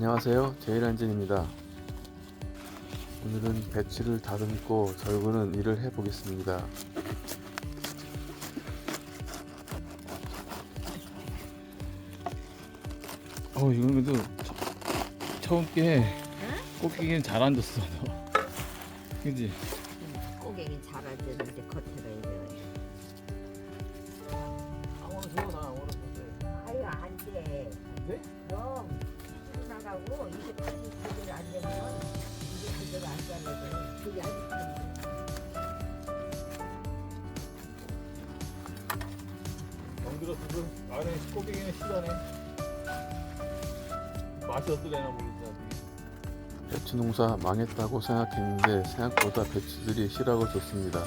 안녕하세요. 제일안진입니다. 오늘은 배추를 다듬고 절구는 일을 해보겠습니다. 어 이건 그래도 처- 처음 게 꽃게기는 잘 앉았어 너. 그지? 꼬갱이 잘하는데 겉에가 이래. 아무나 좋아 나 아무나 좋아 아유 안 돼. 돼? 나가고 이게 빨리 제대로 안 되면 이게 제대로 안 되면 그게 지금 안에 꽃게기는 시다네 맛이 어떨래나 모르겠다 배추 농사 망했다고 생각했는데 생각보다 배추들이 실하고 좋습니다.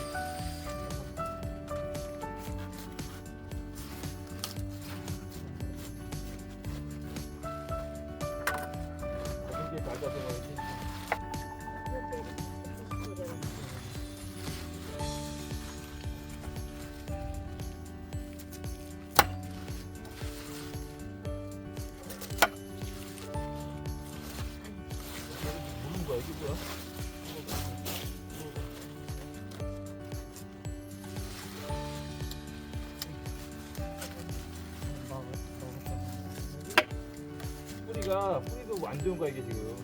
뿌리가 뿌리 도안 좋은 거야 이게 지금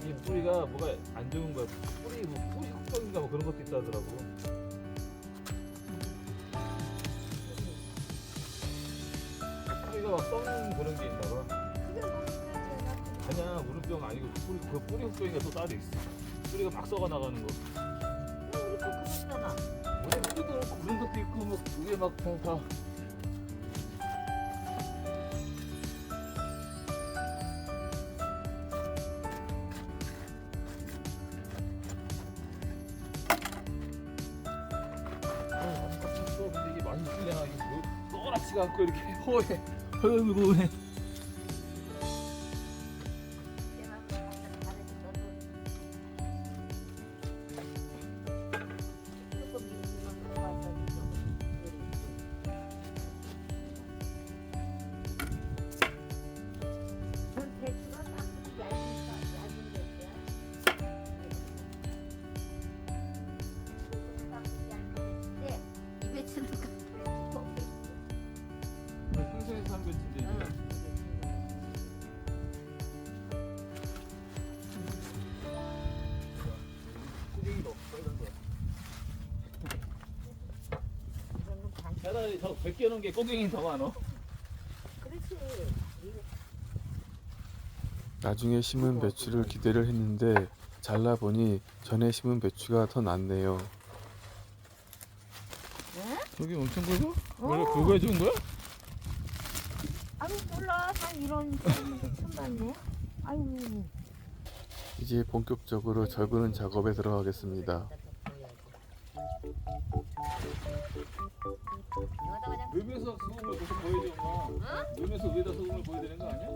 이게 이. 뿌리가 뭐가 안 좋은 거야 뿌리 뭐 뿌리 흑성인가 뭐 그런 것도 있다 하더라고 뿌리가 막 썩는 그런 게 있나 봐 그게 소리야? 아니야 무릎병 아니고 뿌리 그 뿌리 흑병이가 또 따로 있어 뿌리가 막 썩어 나가는 거왜 우리 또 그랬잖아. 원래 뿌리도 그런 것도 있고 뭐 그게 막다 뻔하지가 않고 이렇게 허해 허여물 거 차라리 저 벗겨놓은 게 꼬갱이 더 많어 그렇지. 나중에 심은 배추를 기대를 했는데 잘라보니 전에 심은 배추가 더 낫네요. 저기 엄청 굵어? 어. 원래 굵어야 좋은 거야? 아유 몰라. 난 이런 사람도 처음 봤네 아유 이제 본격적으로 절구는 작업에 들어가겠습니다. 르면서 소금을 보여줘. 엄마 르면서 위에다 소금을 보여야 되는 거 아니야?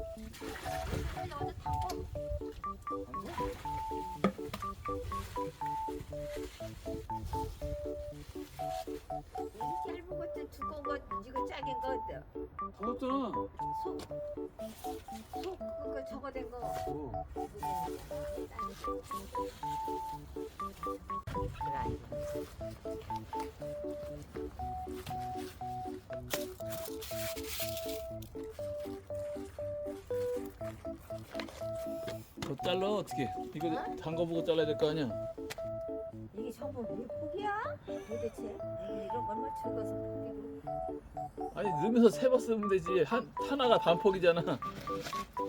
속, 속 그거 저거 된 거. 어. 더 잘라 어떻게 이거 어? 단거 보고 잘라야 될 거 아니야 이게 전부 물고기야? 도대체? 이게 이런 걸뭐 죽어서 포기고 아니 넣으면서 세 번 쓰면 되지. 한, 하나가 반폭이잖아.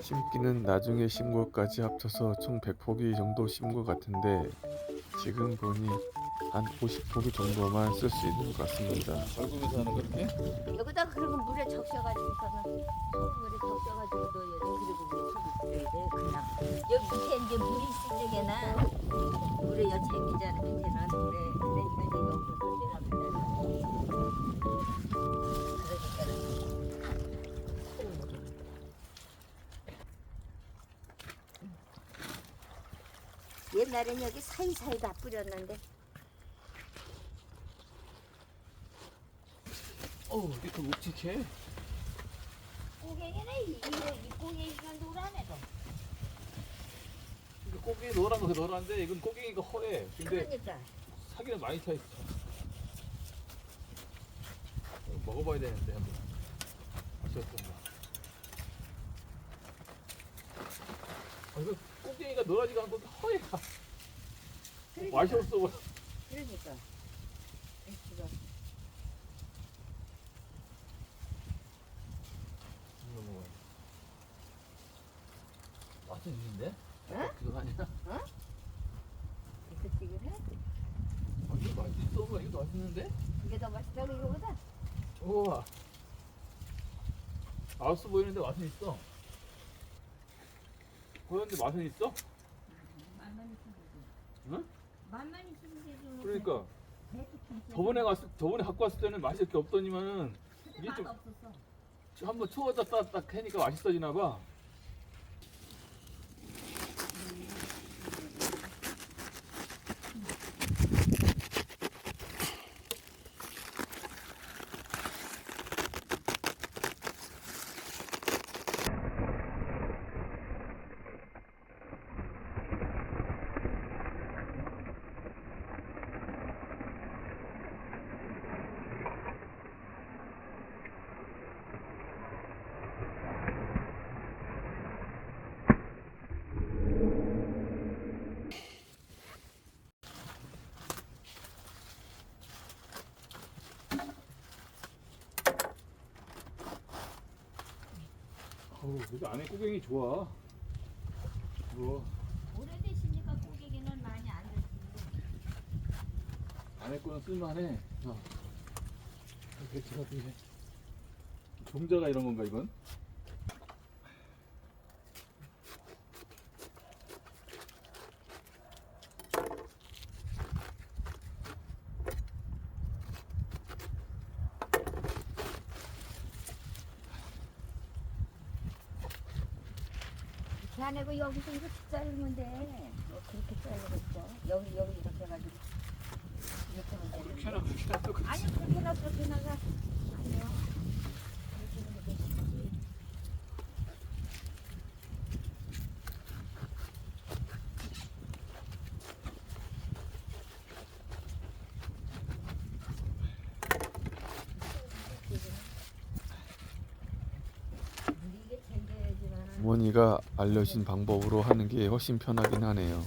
심기는 나중에 심은 것까지 합쳐서 총 100포기 정도 심은 것 같은데 지금 보니 한 50포기 정도만 쓸 수 있는 것 같습니다. 절구면서 하는 거 이렇게? 여기다 그리고 물에 적셔가지고서는 소금물에 적셔가지고 돼 그리고 그냥 여기 밑에 이제 물이 있을 적에는 물에 여차있잖아 밑에는 물에 이거 이제 여기서 그러니까 옛날엔 여기 사이사이 다 뿌렸는데 어우, 이게 또 묵직해. 고객이네 이거 이 고갱이가 노란애도. 이게 고기 노란 거 노란데 이건 고기가 허해. 근데 그러니까 사기는 많이 차 있어. 먹어봐야 되는데 한번. 아쉬웠던 거. 뭐. 아, 이거 고기가 노란지가 않고 허해. 맛이 없어. 보여. 그러니까 맛은 있는데? 응? 그거 아니야? 배추찌개네 아, 이거 맛있어. 봐. 이거 맛있는데? 이게 더 맛있다고 이거보다 우와. 맛없어 보이는데 맛은 있어. 그런데 맛은 있어? 맛만 있으면 되지 응? 맛만 있으면 되지 뭐. 그러니까 저번에 갔을 저번에 갖고 왔을 때는 맛이 이렇게 없더니만은 이게 맛 좀- 없었어 한번 추워졌다 딱 하니까 맛있어지나 봐. 그래도 안에 고갱이 좋아. 뭐 오래되시니까 고객에는 많이 안 드시는데 안에 거는 쓸만해. 어. 배치가 되게 종자가 이런 건가 이건? 안 하고 여기서 이렇게 자르면 돼. 뭐 그렇게 자르겠어. 여기 여기 이렇게 해가지고 이렇게 하면 되는데. 그렇게 하나 그렇게 하나 똑같이. 아니 그렇게 나 그렇게 나가. 아니요. 그렇게 하는 게 되지. 이게 챙겨야지만. 어머니가 알려준 방법으로 하는 게 훨씬 편하긴 하네요.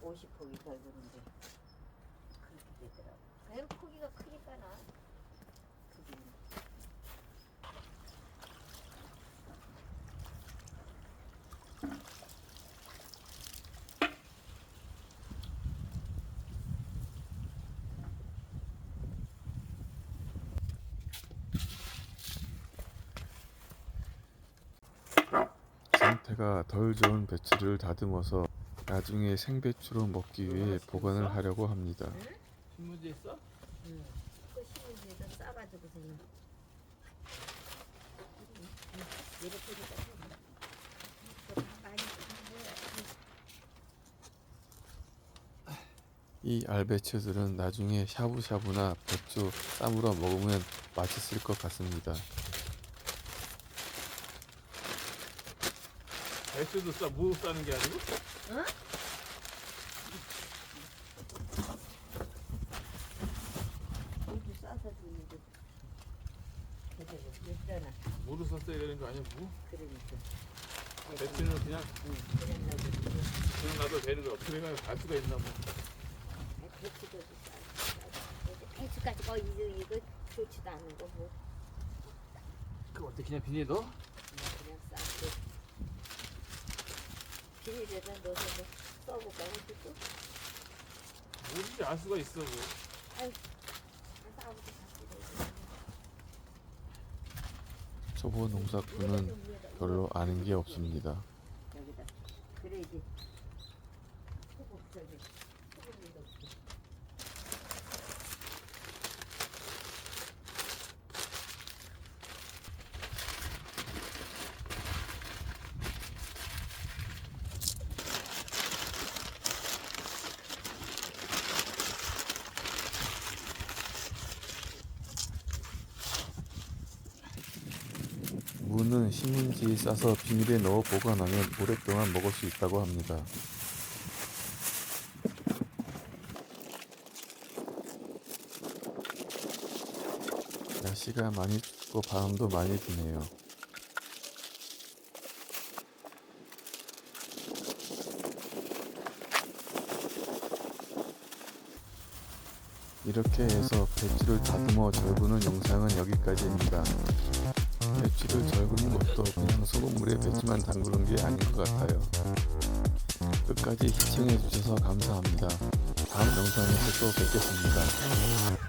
오십 폭이 덜 드는데 그렇게 되더라고. 그냥 크기가 크니까 나. 크기는. 상태가 덜 좋은 배추를 다듬어서 나중에 생배추로 먹기 위해 보관을 하려고 합니다. 신문지 있어? 응. 그 신문지에다 싸가지고서 이- 이렇게 이 알배추들은 나중에 샤브샤브나 배추 쌈으로 먹으면 맛있을 것 같습니다. 배추도 싸, 무 싸는 게 아니고? 이렇게 싸서 주는데 제대로 됐잖아. 무를 쌌어야 되는 거 아니야, 무? 그러니까. 배추는 그냥 응. 그랬나 보지. 그냥 놔도 되는 거야. 그래가 갈 수가 있나 뭐. 배추도 싸. 배추까지 거 이거 이거 좋지도 않은 거 뭐. 그 어떻게 그냥 비닐에 넣어? 그냥 싸고 비닐에다 넣어서 뭐 써볼까? 가지고 뭔지 알 수가 있어, 뭐. 싸우고 초보 농사꾼은 별로 아는 게 없습니다. 여기다. 그래야지 저기 무는 신문지에 싸서 비닐에 넣어 보관하면 오랫동안 먹을 수 있다고 합니다. 날씨가 많이 춥고 바람도 많이 부네요. 이렇게 해서 배추를 다듬어 절구는 영상은 여기까지입니다. 배추를 절구는 것도 그냥 소금물에 배추만 담그는 게 아닌 것 같아요. 끝까지 시청해 주셔서 감사합니다. 다음 영상에서 또 뵙겠습니다.